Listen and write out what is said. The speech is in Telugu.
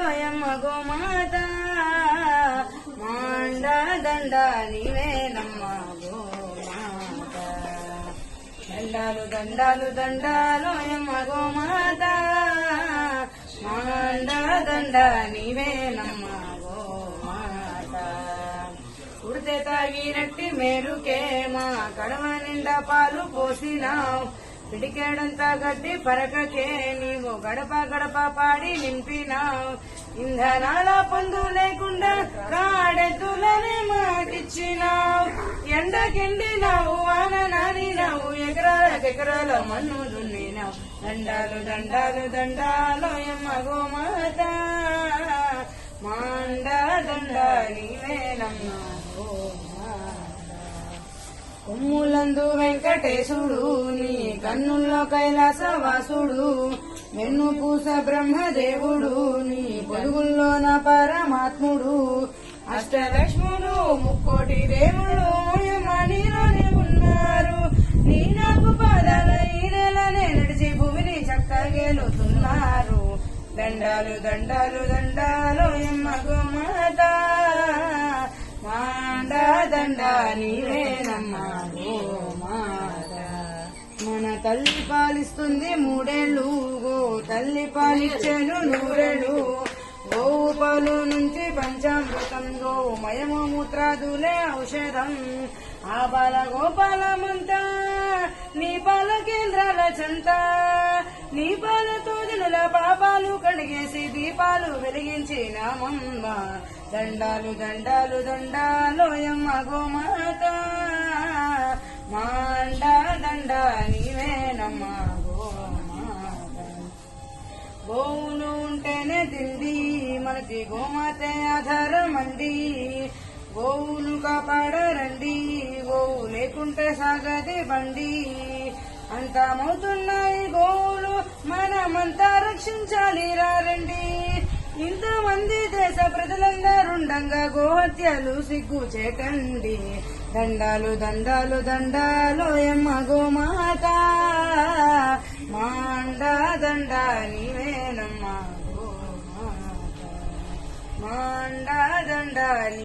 లోయమ్మ గోమాత మాండ దండ నీవేనమ్మ గోమాత దండాలు దండాలు దండాలోయమ్మ గోమాత మాండ దండ నీవేనమ్మ గోమాత ఉడితే తాగినట్టి మేలుకే మా కడవ నిండా పాలు పోసినావు పిడికేడంతా గడ్డి పరకకే నీవు గడప గడప పాడి నింపినావు. ఇంధనాల పొందు లేకుండా కాడెద్దులనే మాటిచ్చినావు. ఎండకెండినావు వాన నానినావు ఎకరాలకెకరాల మన్ను దున్నినావు. దండాలు దండాలు దండాలు ఎమ్మ గోమాత. మాండ దండ నీవేనమ్మ కొమ్ముల నందు వెంకటేశుడు నీ కన్నుల్లో కైలాసవాసుడు వెన్ను పూస బ్రహ్మదేవుడు నీ నా పరమాత్ముడు అష్టలక్ష్ముడు ముక్కోటి దేవుడు యమనిలోనే ఉన్నారు. నీ నాకు పాదాల నడిచి భూమిని చక్కగేలుతున్నారు దండాలు దండాలు దండాలు ఎమ్మగు మాత మాండా దండా నీవేనమ్మ తల్లి పాలిస్తుంది మూడేళ్ళు. గో తల్లి పాలిచ్చాను నూరేళ్ళు. గోవు పాలు నుంచి పంచామృతం గోవు మయము మూత్రాదులే ఔషధం. ఆ బాల గోపాలమంతా నీ పాల కేంద్రాల చెంత నీ పాలతో జనుల పాపాలు కడిగేసి దీపాలు వెలిగించి నామమ్మ. దండాలు దండాలు దండాలోయమ్మ గోమాత. మాండ దండాని నీవేనమ్మ గోవులు ఉంటేనే తిండి మనకి గోమాతే ఆధారం అండి గోవును కాపాడరండి గోవు లేకుంటే సాగది బండి అంతమవుతున్నాయి గోవులు మనమంతా రక్షించాలి రండి ఇంతమంది దేశ ప్రజలందరుండంగా గోహత్యలు సిగ్గు చేకండి దండాలు దండాలు దండాలు ఎమ్మ గోమాత. దండాని వేనమ్మా మాండా దండాని